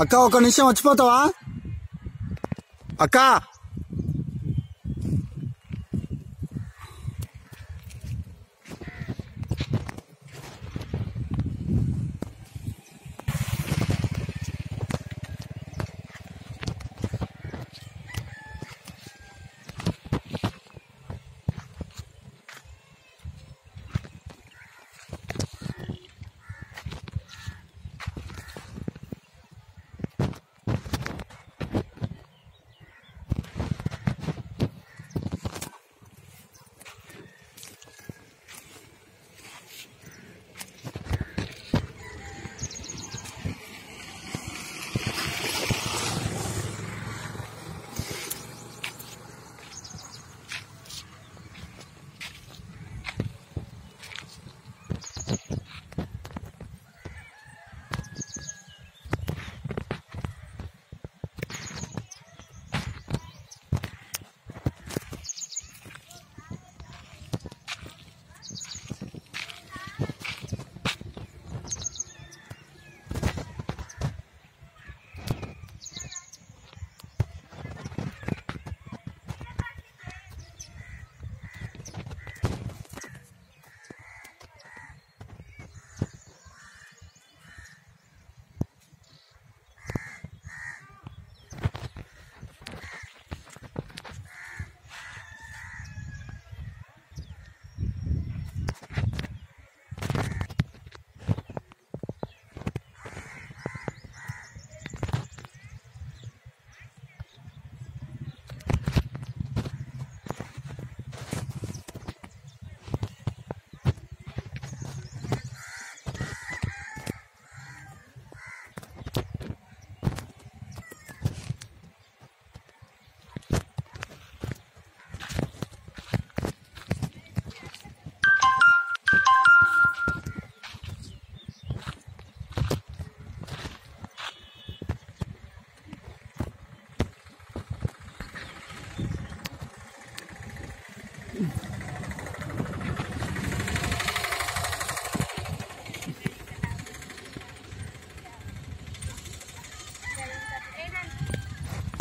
అక్క ఒక నిమిషం వచ్చిపోతావా అక్కా!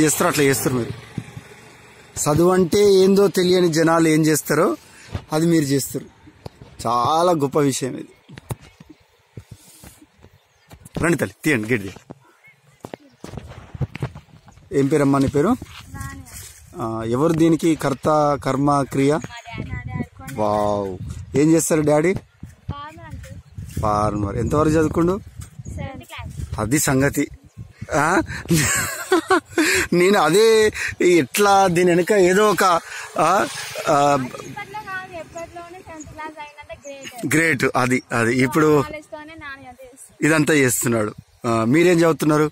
చేస్తారు అట్లా చేస్తారు మీరు చదువు అంటే ఏందో తెలియని జనాలు ఏం చేస్తారో అది మీరు చేస్తారు. చాలా గొప్ప విషయం ఇది. రండి తల్లి తీయండి తీయండి. ఏం పేరమ్మా నీ పేరు? ఎవరు దీనికి కర్త కర్మ క్రియ? వావ్. ఏం చేస్తారు డాడీ? ఫార్మర్ ఎంతవరకు చదువుకుండు? అది సంగతి? నేను అదే ఎట్లా దీని వెనుక ఏదో ఒక గ్రేట్. అది అది. ఇప్పుడు ఇదంతా చేస్తున్నాడు. మీరేం చదువుతున్నారు?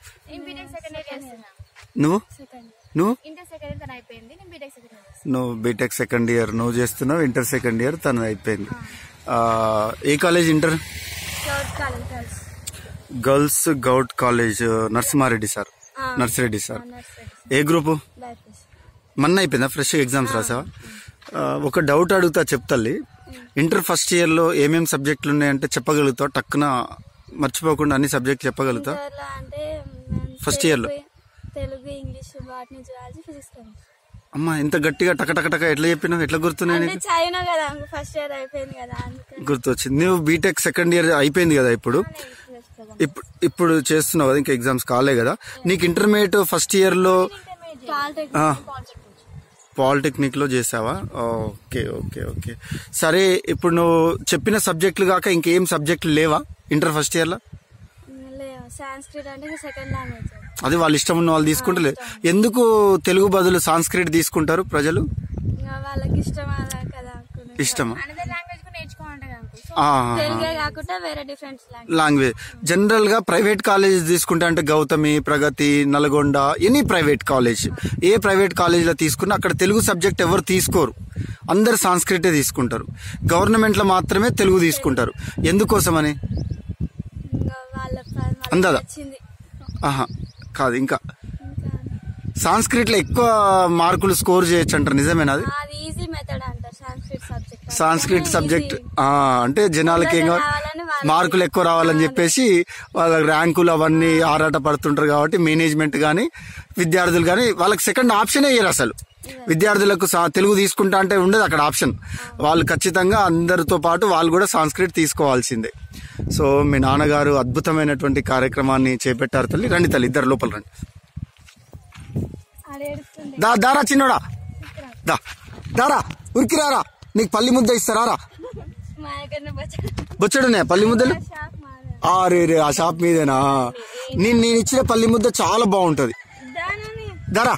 నువ్వు? నువ్వు? నువ్వు బీటెక్ సెకండ్ ఇయర్ నువ్వు చేస్తున్నావు ఇంటర్ సెకండ్ ఇయర్ తను అయిపోయింది. ఏ college inter girls Goud college Narasimha Reddy sir. Narsi Reddy sir. ఏ గ్రూపు? మొన్న అయిపోయిందా? ఫ్రెష్ ఎగ్జామ్స్ రాసావా? ఒక డౌట్ అడుగుతా చెప్తల్లి ఇంటర్ ఫస్ట్ ఇయర్లో ఏమేం సబ్జెక్టులు ఉన్నాయంటే చెప్పగలుగుతావు? టక్కున మర్చిపోకుండా అన్ని సబ్జెక్ట్ అంటే First year లో? Telugu English botany zoology physics chemistry. అమ్మా ఎంత గట్టిగా టక టక టక ఎట్లా చెప్పినావు? ఎట్లా గుర్తున్నాయి చదివినా కదా ఫస్ట్ ఇయర్ అయిపోయింది కదా అందుకని. గుర్తొచ్చింది. నువ్వు బీటెక్ సెకండ్ ఇయర్ అయిపోయింది కదా ఇప్పుడు? ఇప్పుడు ఇప్పుడు చేస్తున్నావు కదా ఇంకా ఎగ్జామ్స్ కాలే కదా. నీకు ఇంటర్మీడియట్ ఫస్ట్ ఇయర్లో. పాలిటెక్నిక్లో చేసావా? Okay okay okay. సరే ఇప్పుడు నువ్వు చెప్పిన సబ్జెక్టులు కాక ఇంకేం సబ్జెక్టులు లేవా ఇంటర్ ఫస్ట్ ఇయర్లో? అది వాళ్ళ ఇష్టం ఉన్న వాళ్ళు తీసుకుంటలే ఎందుకు తెలుగు బదులు సాంస్క్రిట్ తీసుకుంటారు ప్రజలు? వాళ్ళకి. ఇష్టమా అనదర్ లాంగ్వేజ్ కూడా నేర్చుకోమంటారు అనుకో సో ఆహా. తెలుగే కాకుండా వేరే డిఫరెంట్ లాంగ్వేజ్ జనరల్గా ప్రైవేట్ కాలేజ్ తీసుకుంటే అంటే Gautami Pragati Nalgonda any private college ఏ ప్రైవేట్ కాలేజ్లో తీసుకున్నా అక్కడ తెలుగు సబ్జెక్ట్ ఎవరు తీసుకోరు. అందరు సాంస్క్రిటే తీసుకుంటారు. గవర్నమెంట్లో మాత్రమే తెలుగు తీసుకుంటారు. ఎందుకోసమని? అందదా? ఆహా కాదు ఇంకా. ఇంకా సాంస్క్రిట్లో ఎక్కువ మార్కులు స్కోర్ చేయొచ్చు అంటారు నిజమేనా అది అది ఈజీ మెథడ్ అంటారు సాంస్క్రిట్ సబ్జెక్ట్ సాంస్క్రిట్. అంటే జనాలకి ఏం మార్కులు ఎక్కువ రావాలని చెప్పేసి వాళ్ళ ర్యాంకులు అవన్నీ ఆరాట పడుతుంటారు కాబట్టి మేనేజ్మెంట్ కానీ విద్యార్థులు కానీ వాళ్ళకి సెకండ్ ఆప్షనే ఇయ్యరు అసలు. విద్యార్థులకు తెలుగు తీసుకుంటా అంటే ఉండదు అక్కడ ఆప్షన్. వాళ్ళు ఖచ్చితంగా అందరితో పాటు వాళ్ళు కూడా సంస్కృతి తీసుకోవాల్సిందే. సో మీ నాన్నగారు అద్భుతమైనటువంటి కార్యక్రమాన్ని చేపట్టారు తల్లి. రండి తల్లి ఇద్దరు లోపల రండి. దా దారా చిన్నోడా? దా దారా ఉరికిరారా? నీకు పల్లి ముద్ద ఇస్తారా? రా. మా దగ్గర బచ్చ బొచ్చడునే పల్లి ముద్దలు? ఆ రే రే ఆ షాప్ మీదేనా? నేను నేను ఇచ్చిన పల్లి ముద్ద చాలా బాగుంటది. దారా.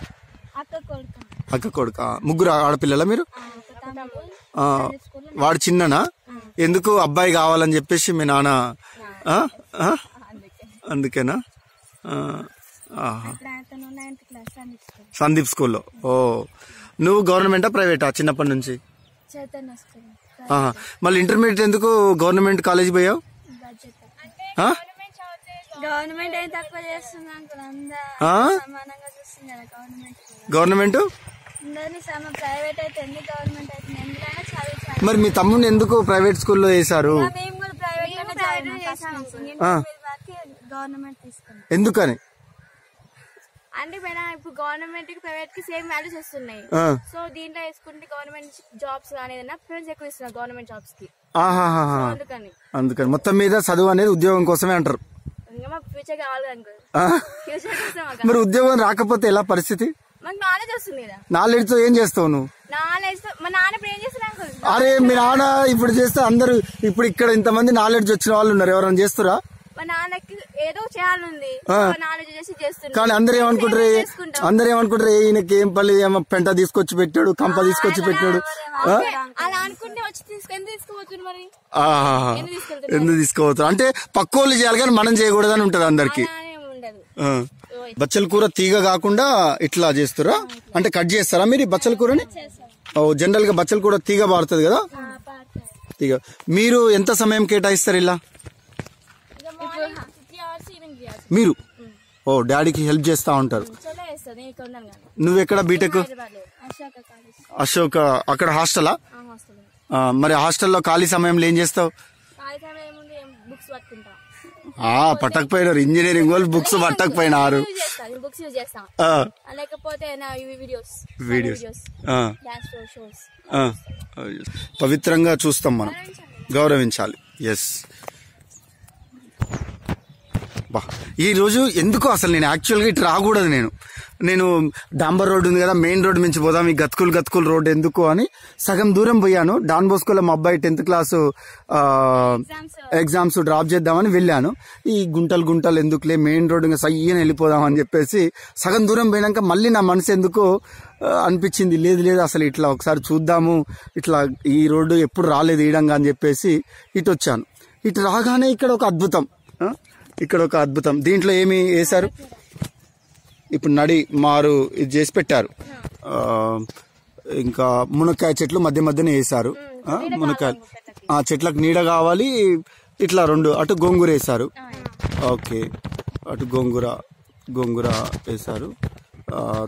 అక్క కొడుకు. ముగ్గురు ఆడపిల్లల మీరు? వాడు చిన్ననా? ఎందుకు అబ్బాయి కావాలని చెప్పేసి మీ నాన్న? అందుకేనా? సందీప్ స్కూల్లో. ఓ. నువ్వు గవర్నమెంటా ప్రైవేటా చిన్నప్పటి నుంచి? చైతన్య స్కూల్ ఆహా. మళ్ళీ ఇంటర్మీడియట్ ఎందుకు గవర్నమెంట్ కాలేజ్ పోయావు? ఆ? గవర్నమెంట్ ఏం తక్కువ చేస్తుంది అంకుల్ అందరూ ఆ? సమానంగా చూస్తుంది కదా గవర్నమెంట్. కూడా. గవర్నమెంట్? అందరినీ సమ ప్రైవేట్ అయితే ఎన్ని గవర్నమెంట్ అయితే? ఎందుకైనా చదివించాలి. మరి మీ తమ్ముడిని ఎందుకు ప్రైవేట్ స్కూల్లో వేశారు? మేము కూడా ప్రైవేట్లోనే చదివినాం ఆ. గవర్నమెంట్ తీసుకున్నాం. ఎందుకని? అంటే మేడం ఇప్పుడు గవర్నమెంట్కి ప్రైవేట్కి సేమ్ వాల్యూస్ వస్తున్నాయి. సో దీంట్లో వేసుకుంటే గవర్నమెంట్ జాబ్స్ కానీ ఏదైనా ప్రిఫరెన్స్ ఎక్కువ ఇస్తున్నారు గవర్నమెంట్ జాబ్స్కి. అందుకని. అందుకని. మొత్తం మీద చదువు అనేది ఉద్యోగం కోసమే అంటారు. మరి ఉద్యోగం రాకపోతే ఎలా పరిస్థితి? నాలెడ్జ్ నాలెడ్జ్తో ఏం చేస్తావు నువ్వు? అరే మీ నాన్న ఇప్పుడు చేస్తే అందరూ ఇప్పుడు ఇక్కడ ఇంతమంది నాలెడ్జ్ వచ్చిన వాళ్ళు ఉన్నారు. ఎవరైనా చేస్తురా? మా నాన్నకి ఏదో చేయాలనుంది. ఆ. నాలెడ్జ్ చేసి చేస్తున్నా కానీ అందరు ఏమనుకుంటారు. అందరు ఏమనుకుంటారు? ఈయనకి ఏం పల్లి ఏమో పెంట తీసుకొచ్చి పెట్టాడు కంప తీసుకొచ్చి పెట్టాడు. అలా అనుకుంటే వచ్చి ఎందుకు మరి? తీసుకోవచ్చు అంటే పక్కోళ్ళు చేయాలి కానీ మనం చేయకూడదని ఉంటది అందరికి. బచ్చల కూర తీగ కాకుండా ఇట్లా చేస్తారా? అంటే కట్ చేస్తారా మీరు బచ్చల కూరని? ఓ జనరల్గా బచ్చల కూర తీగ బారుతుంది కదా. తీగ. మీరు ఎంత సమయం కేటాయిస్తారు ఇలా ఇప్పుడు three hours evening three hours మీరు. ఓ డాడీకి హెల్ప్ చేస్తా ఉంటారు. నువ్వు ఎక్కడ బీటెక్ అశోక అక్కడ హాస్టలా? మరి హాస్టల్లో ఖాళీ సమయంలో ఏం చేస్తావు? పట్టకపోయినారు. ఇంజనీరింగ్ వాళ్ళు బుక్స్ పట్టకపోయినారు. వీడియోస్. పవిత్రంగా చూస్తాం మనం. గౌరవించాలి. ఎస్ బా ఈ రోజు ఎందుకు అసలు నేను యాక్చువల్గా ఇటు రాకూడదు నేను? నేను డాంబర్ రోడ్ ఉంది కదా మెయిన్ రోడ్ నుంచి పోదాం ఈ గతుకులు గతుకులు రోడ్ ఎందుకు అని సగం దూరం పోయాను. డాన్ బోస్కోలో మా అబ్బాయి టెన్త్ క్లాసు ఎగ్జామ్స్ డ్రాప్ చేద్దామని వెళ్ళాను. ఈ గుంటలు గుంటలు ఎందుకులే మెయిన్ రోడ్ ఇంకా సయ్యని వెళ్ళిపోదాం అని చెప్పేసి సగం దూరం పోయినాక మళ్ళీ నా మనసు ఎందుకో అనిపించింది? లేదు లేదు అసలు ఇట్లా ఒకసారి చూద్దాము ఇట్లా ఈ రోడ్డు ఎప్పుడు రాలేదు ఈడంగా అని చెప్పేసి ఇటు వచ్చాను. ఇటు రాగానే ఇక్కడ ఒక అద్భుతం? ఇక్కడ ఒక అద్భుతం. దీంట్లో ఏమి వేశారు? ఇప్పుడు నడి మారు ఇది చేసి పెట్టారు. ఇంకా మునక్కాయ చెట్లు మధ్య మధ్యనే వేశారు. మునక్కాయలు. ఆ చెట్లకు నీడ కావాలి ఇట్లా రెండు అటు గోంగూర వేశారు. ఓకే. అటు గోంగూర గోంగూర వేశారు.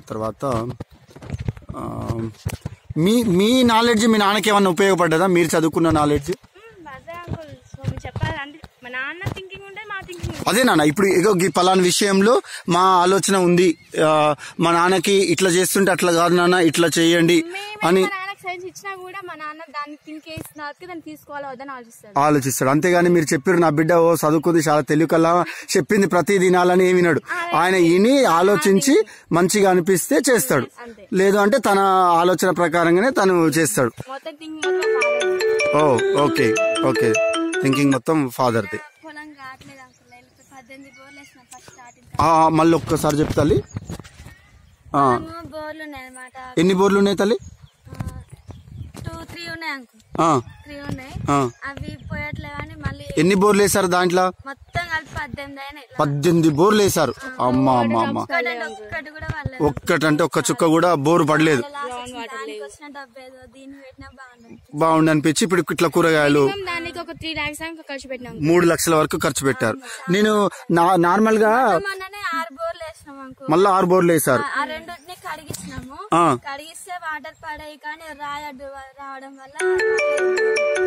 తర్వాత మీ మీ నాలెడ్జ్ మీ నాన్నకి ఏమన్నా ఉపయోగపడ్డదా? మీరు చదువుకున్న నాలెడ్జ్ అదే అంకుల్ సో మీరు చెప్పాలి అంటే మా నాన్న థింకింగ్ ఉంటే మా థింకింగ్ అదే నాన్న ఇప్పుడు ఇగో ఈ పలానా విషయంలో మా ఆలోచన ఉంది. మా నాన్నకి ఇట్లా చేస్తుంటే అట్లా కాదు నాన్న ఇట్లా చేయండి అని ఆలోచిస్తాడు. అంతేగాని మీరు చెప్పారు నా బిడ్డ ఓ చదువుకుంది చాలా తెలివికల్లా చెప్పింది ప్రతి దినాలని ఏమి వినడు. ఆయన ఈని ఆలోచించి మంచిగా అనిపిస్తే చేస్తాడు. లేదు అంటే తన ఆలోచన ప్రకారంగానే తను చేస్తాడు. ఓ ఓకే ఓకే. థింకింగ్ మొత్తం ఫాదర్ది పొలం కావట్లేదు అంకుల్ వెళ్ళిపోయి పద్దెనిమిది బోర్లు వేసిన ఫస్ట్ స్టార్టింగ్ మళ్ళీ ఒక్కసారి చెప్తా తల్లి. ఎన్ని బోర్లు ఉన్నాయి తల్లి? ఎన్ని బోర్లు వేశారు దాంట్లో? పద్దెనిమిది బోర్లు వేశారు. అమ్మ అమ్మ అమ్మ. ఒక్కటంటే ఒక్క చుక్క కూడా బోరు పడలేదు దానికి వచ్చిన డబ్బు ఏదో దీన్ని పెట్టినా బాగుండదు బాగుండి అనిపించి ఇప్పుడు ఇట్లా కూరగాయలు దానికి ఒక త్రీ లాక్స్ ఖర్చు పెట్టినాం. మూడు లక్షల వరకు ఖర్చు పెట్టారు. నేను నార్మల్గా మొన్ననే ఆరు బోర్లు వేసినాం అంకు మళ్ళీ ఆరు బోర్లు కడిగిస్తున్నాము ఆ. కడిగిస్తే వాటర్ పడాయి కానీ రావడం వల్ల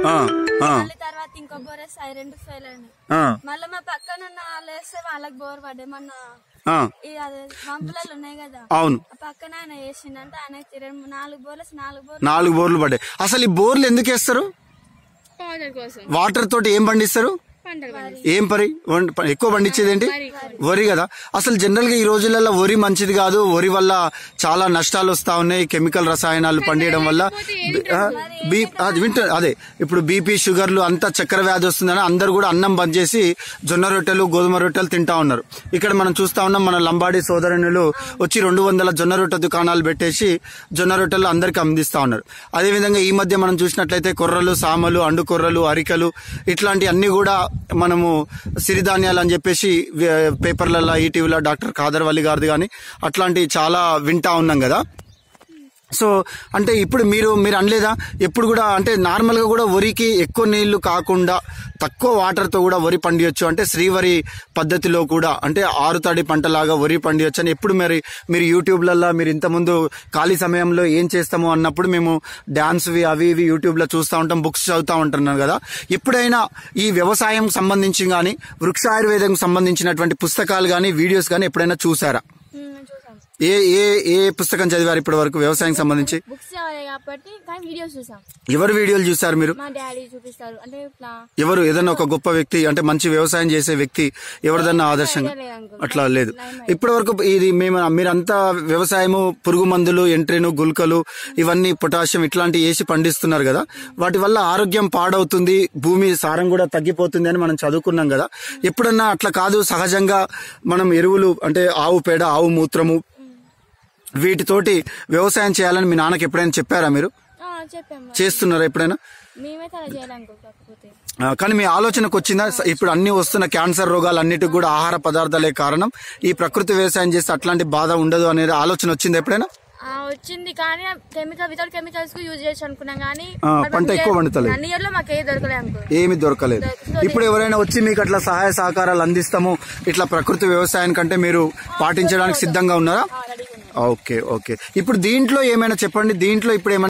ఆ, ఆ, మళ్ళీ తర్వాత ఇంకో బోర్ రెండు ఫెయిల్ అయినాయి. ఆ, మళ్ళీ మా పక్కన ఉన్న వాళ్ళు వేస్తే వాళ్ళకి బోర్ పడ్డాయి. మొన్న ఆ, ఈ అదే పంపులలో ఉన్నాయి కదా. అవును. పక్కన నాలుగు బోర్లు వేసి నాలుగు బోర్లు నాలుగు బోర్లు పడ్డాయి. అసలు ఈ బోర్లు ఎందుకు వేస్తారు? వాటర్ తోటి ఏం పండిస్తారు? ఏం పరి? ఎక్కువ పండించేది ఏంటి? వరి. కదా. అసలు జనరల్గా ఈ రోజులలో వరి మంచిది కాదు. వరి వల్ల చాలా నష్టాలు వస్తా ఉన్నాయి. కెమికల్ రసాయనాలు పండియడం వల్ల బి- అదే ఇప్పుడు బీపీ షుగర్లు అంతా చక్కెర వ్యాధి వస్తుందని అందరు కూడా అన్నం బంద్ చేసి జొన్న రొట్టెలు గోధుమ రొట్టెలు తింటా ఉన్నారు. ఇక్కడ మనం చూస్తా ఉన్నాం మన లంబాడి సోదరునులు వచ్చి రెండు వందల జొన్న రొట్టె దుకాణాలు పెట్టేసి జొన్న రొట్టెలు అందరికి అందిస్తా ఉన్నారు. అదేవిధంగా ఈ మధ్య మనం చూసినట్లయితే కొర్రలు సామలు అండు కొర్రలు అరికలు ఇట్లాంటి అన్ని కూడా మనము సిరిధాన్యాలు అని చెప్పేసి పేపర్లలో ఈటీవీలో డాక్టర్ ఖాదర్ వల్లి గారిది కానీ అట్లాంటివి చాలా వింటా ఉన్నాం కదా. సో అంటే ఇప్పుడు మీరు మీరు అనలేదా? ఎప్పుడు కూడా అంటే నార్మల్గా కూడా వరికి ఎక్కువ నీళ్ళు కాకుండా తక్కువ వాటర్తో కూడా వరి పండియొచ్చు. అంటే శ్రీవరి పద్ధతిలో కూడా అంటే ఆరుతడి పంటలాగా వరి పండియొచ్చు అని ఎప్పుడు మరి మీరు యూట్యూబ్లలో మీరు ఇంతకుముందు ఖాళీ సమయంలో ఏం చేస్తాము అన్నప్పుడు మేము డాన్స్వి అవి ఇవి యూట్యూబ్లో చూస్తూ ఉంటాం బుక్స్ చదువుతూ ఉంటున్నాను కదా. ఎప్పుడైనా ఈ వ్యవసాయం సంబంధించి కానీ వృక్ష ఆయుర్వేదం సంబంధించినటువంటి పుస్తకాలు కానీ వీడియోస్ కానీ ఎప్పుడైనా చూసారా? ఏ ఏ ఏ పుస్తకం చదివారు ఇప్పటి వరకు వ్యవసాయం సంబంధించి? బుక్స్ చదివాయి కాబట్టి కానీ వీడియోస్ చూసాం. ఎవరు వీడియోలు చూసారు మీరు? మా డాడీ చూపిస్తారు. అంటే ఇట్లా ఎవరు? ఏదైనా ఒక గొప్ప వ్యక్తి అంటే మంచి వ్యవసాయం చేసే వ్యక్తి ఎవరిదన్నా ఆదర్శంగా. అట్లా లేదు. ఇప్పటి వరకు ఇది మేము మీరంతా వ్యవసాయము పురుగు మందులు ఎంట్రీను గుల్కలు ఇవన్నీ పొటాషియం ఇట్లాంటి వేసి పండిస్తున్నారు కదా. వాటి వల్ల ఆరోగ్యం పాడవుతుంది భూమి సారం కూడా తగ్గిపోతుంది అని మనం చదువుకున్నాం కదా. ఎప్పుడన్నా అట్లా కాదు సహజంగా మనం ఎరువులు అంటే ఆవు పేడ ఆవు మూత్రము వీటితోటి వ్యవసాయం చేయాలని మీ నాన్నకి ఎప్పుడైనా చెప్పారా మీరు? చేస్తున్నారా ఎప్పుడైనా? కానీ మీ ఆలోచనకు వచ్చిందా? ఇప్పుడు అన్ని వస్తున్న క్యాన్సర్ రోగాలు అన్నిటికి కూడా ఆహార పదార్థాలే కారణం. ఈ ప్రకృతి వ్యవసాయం చేస్తే అట్లాంటి బాధ ఉండదు అనేది ఆలోచన వచ్చింది ఎప్పుడైనా? వచ్చింది కానీ కెమికల్ వితౌట్ కెమికల్స్కు యూజ్ చేయొచ్చు అనుకున్నాం కానీ పంట ఎక్కువ పండుతలేదు. అన్ని ఇయర్లో మాకు ఏ దొరకలే అంకుల్. ఏమి దొరకలేదు. ఇప్పుడు ఎవరైనా వచ్చి మీకు అట్లా సహాయ సహకారాలు అందిస్తాము ఇట్లా ప్రకృతి వ్యవసాయం కంటే మీరు పాటించడానికి సిద్ధంగా ఉన్నారా? Okay okay. ఇప్పుడు దీంట్లో ఏమైనా చెప్పండి? దీంట్లో ఇప్పుడు ఏమైనా